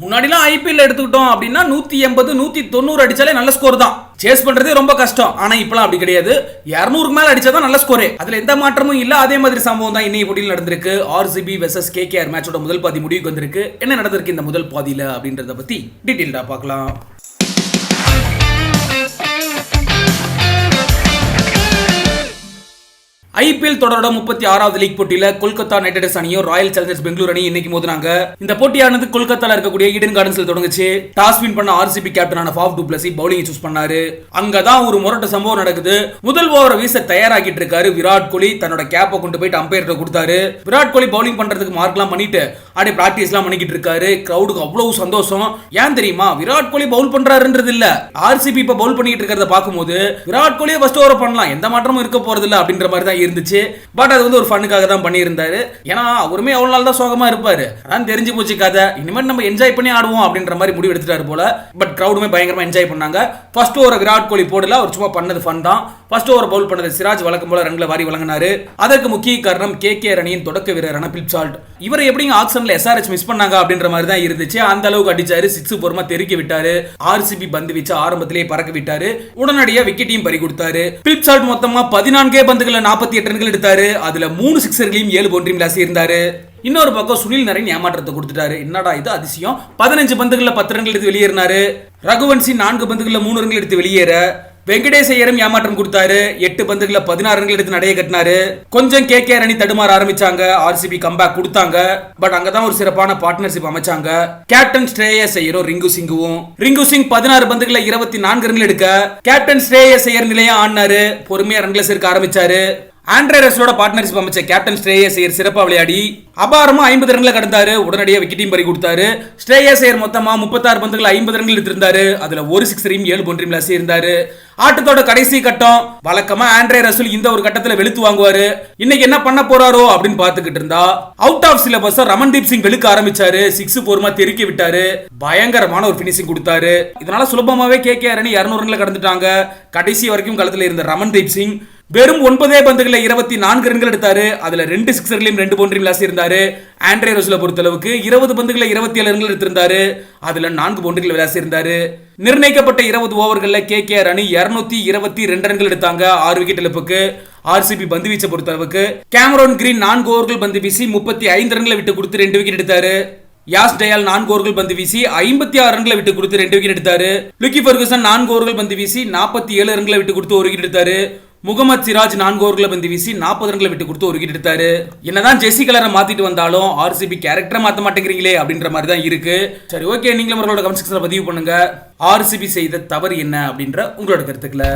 முன்னாடிலாம் ஐபிஎல் எடுத்துக்கிட்டோம் அப்படின்னா நூத்தி எண்பது நூத்தி தொண்ணூறு அடிச்சாலே நல்ல ஸ்கோர் தான். சேஸ் பண்றதே ரொம்ப கஷ்டம். ஆனா இப்போலாம் அப்படி கிடையாது. இரநூறுக்கு மேல அடிச்சாதான் நல்ல ஸ்கோரே அதுல எந்த மாற்றமும் இல்ல. அதே மாதிரி சம்பவம் தான் இன்னைக்கு போட்டியில் நடந்திருக்கு. ஆர்சிபி வெர்சஸ் கேகேஆர் மேட்சோட முதல் பாதி முடிவுக்கு வந்திருக்கு. என்ன நடந்திருக்கு இந்த முதல் பாதியில அப்படின்றத பத்தி டீட்டெயில்டா பார்க்கலாம். ஐபிஎல் தொடரோட முப்பத்தி ஆறாவது லீக் போட்டியில கொல்கத்தா நைட் ரைடர்ஸ் அணியும் ராயல் சேலஞ்சர்ஸ் பெங்களூர் அணி இன்னைக்கு மோதினாங்க. இந்த போட்டியானது கொல்கத்தால இருக்கக்கூடிய ஈடன் கார்டன்ஸ்ல தொடங்குச்சு. டாஸ் வின் பண்ண RCB கேப்டனான Faf du Plessis bowling choose பண்ணாரு. அங்கதான் ஒரு முரட்ட சம்பவம் நடக்குது. முதல் ஓவரை வீச தயாராகிட்டு இருக்காரு விராட் கோலி. தன்னோட கேப்பை கொண்டு போயிட்டு அம்பையர்கிட்ட கொடுத்தாரு. விராட் கோலி பவுலிங் பண்றதுக்கு மார்க்லாம் பண்ணிட்டு அப்படியே பிராக்டிஸ் எல்லாம் பண்ணிக்கிட்டு இருக்காரு. கிரௌடுக்கு அவ்வளவு சந்தோஷம். ஏன் தெரியுமா? விராட் கோலி பவுல் பண்றாருன்றது இல்ல. ஆர்சிபி இப்ப பவுல் பண்ணிட்டு இருக்கிறத பார்க்கும்போது விராட் கோலியே ஃபர்ஸ்ட் ஓவர் பண்ணலாம். எந்த மாற்றமும் இருக்க போறது இல்ல அப்படின்ற மாதிரி தான் இருந்துச்சு. பட் அது வந்து ஒரு ஃபன்னுக்காக தான் பண்ணியிருந்தாரு. ஏன்னா அவருமே அவ்வளோ நாள் தான் சோகமா இருப்பாரு. அதான் தெரிஞ்சு போச்சு கதை. இனிமேல் நம்ம என்ஜாய் பண்ணி ஆடுவோம் அப்படின்ற மாதிரி முடிவு எடுத்துட்டாரு போல. பட் கிரௌடுமே பயங்கரமா என்ஜாய் பண்ணாங்க. ஃபர்ஸ்ட் ஒரு விராட் கோலி போடல. அவர் சும்மா பண்ணது ஃபன் தான். ஃபர்ஸ்ட் ஓவர் பவுல் பண்ணது சிராஜ் வழக்கம் போல ரன்களை வாரி வழங்கினாரு. அதற்கு முக்கிய காரணம் கே கே ரணியின் தொடக்க வீரரான பிலிப் சால்ட். இவர் எப்படிங்க ஆக்ஷன்ல எஸ்ஆர்எச் மிஸ் பண்ணாங்க அப்படின்ற மாதிரி தான் இருந்துச்சு. அந்த அளவுக்கு அடிச்சாரு. சிக்ஸ் பொறுமா தெருக்கி விட்டாரு. ஆர்சிபி பந்து வீச்சு ஆரம்பத்திலேயே பறக்க விட்டாரு. உடனடியா விக்கெட்டையும் பறி கொடுத்தாரு. பிலிப் சால்ட் மொத்தமா பதினான்கே பந்துகளை நாற்பத்தி எட்டு ரன்கள் எடுத்தாரு. அதுல மூணு சிக்ஸர்களையும் ஏழு பவுண்டரியும் லாசி இருந்தாரு. இன்னொரு பக்கம் சுனில் நரேன் ஏமாற்றத்தை கொடுத்துட்டாரு. என்னடா இது அதிசயம்? பதினஞ்சு பந்துகளில் பத்து ரன்கள் எடுத்து வெளியேறினாரு. ரகுவன்சி நான்கு பந்துகளில் மூணு ரன்கள் எடுத்து வெளியேற. வெங்கடேஷ் ஐயரும் ஏமாற்றம் கொடுத்தாரு. எட்டு பந்துகளை பதினாறு ரன்கள் எடுத்து நடைய கட்டினாரு. கொஞ்சம் கே கே அணி தடுமாற ஆரம்பிச்சாங்க. ஆர்சிபி கம்பேக் கொடுத்தாங்க. பட் அங்கதான் ஒரு சிறப்பான பார்ட்னர்ஷிப் அமைச்சாங்க. கேப்டன் ஸ்ரேயஸ் ஐயரும் ரிங்கு சிங்குவும். ரிங்கு சிங் பதினாறு பந்துகளை இருபத்தி நான்கு ரன்கள் எடுக்க. கேப்டன் ஸ்ரேயஸ் ஐயர் நிலையா ஆடினாரு. பொறுமையா ரன்களை சேர்க்க ஆரம்பிச்சாரு. ஆண்ட்ரே ரசோட பார்ட்னர்ஷிப் அமைச்ச கேப்டன் ஸ்ரேயஸ் ஐயர் சிறப்பாக விளையாடி அபாரமா ஐம்பது ரன்களை கடந்தாரு. உடனடியாக விக்கெட்டையும் பறி கொடுத்தாரு. ஸ்ரேயஸ் ஐயர் மொத்தமா முப்பத்தாறு பந்துகள் ஐம்பது ரன்கள் எடுத்திருந்தாரு. அதுல ஒரு சிக்ஸரையும் ஏழு பவுண்டரியும் விளாசி இருந்தாரு ஆட்டத்தோட கடைசி கட்டம். வழக்கமா ஆண்ட்ரே ரசூல் இந்த ஒரு கட்டத்துல வெளுத்து வாங்குவாரு. இன்னைக்கு என்ன பண்ண போறாரோ அப்படின்னு பாத்துக்கிட்டு இருந்தா out of syllabus Ramandeep Singh வெளுக்க ஆரம்பிச்சாரு. சிக்ஸ் போர்மா தெருக்கி விட்டாரு. பயங்கரமான ஒரு பினிஷிங் கொடுத்தாரு. இதனால சுலபமாவே கே கே அரணி இருநூறு ரன்ல கடந்துட்டாங்க. கடைசி வரைக்கும் களத்துல இருந்த ரமன்தீப் சிங் வெறும் ஒன்பதே பந்துகளில் இருபத்தி நான்கு ரன்கள் எடுத்தாரு. அதுல ரெண்டு சிக்ஸர்களையும் ரெண்டு பவுண்டரியும் லாஸ் இருந்தாரு ஆண்ட்ரே ரோஸ்ல பொறுத்தளவுக்கு இருபது பந்துகளில் இருபத்தி ஏழு ரன்கள் எடுத்திருந்தாரு. அதுல நான்கு பவுண்டரிகள் விளாசி இருந்தாரு நிர்ணயிக்கப்பட்ட இருபது ஓவர்களில் கே கே அணி இருநூத்தி இருபத்தி ரெண்டு ரன்கள் எடுத்தாங்க ஆறு விக்கெட் இழப்புக்கு. ஆர்சிபி பந்து வீச்சை பொறுத்தளவுக்கு. கேமரோன் கிரீன் நான்கு ஓவர்கள் பந்து வீசி முப்பத்தி ஐந்து ரன்களை விட்டு கொடுத்து ரெண்டு விக்கெட் எடுத்தாரு. யாஸ் டயால் நான்கு ஓவர்கள் பந்து வீசி ஐம்பத்தி ஆறு ரன்களை விட்டு கொடுத்து ரெண்டு விக்கெட் எடுத்தாரு. லுக்கி ஃபெர்குசன் நான்கு ஓவர்கள் பந்து வீசி நாற்பத்தி ஏழு ரன்களை விட்டு கொடுத்து ஒரு விக்கெட் எடுத்தாரு. முகமது சிராஜ் நான்கு ஓவர்களை பந்து வீசி நாற்பது ரன்களை விட்டு கொடுத்து ஒரு விக்கெட் எடுத்தாரு. என்னதான் ஜெர்சி கலரை மாத்திட்டு வந்தாலும் ஆர்சிபி கேரக்டரை மாத்த மாட்டேங்கிறீங்களே அப்படின்ற மாதிரி தான் இருக்கு. சரி ஓகே நீங்களும் அவர்களோட கமெண்ட் செக்ஷன்ல பதிவு பண்ணுங்க. ஆர்சிபி செய்த தவறு என்ன அப்படின்ற உங்களோட கருத்துக்களை.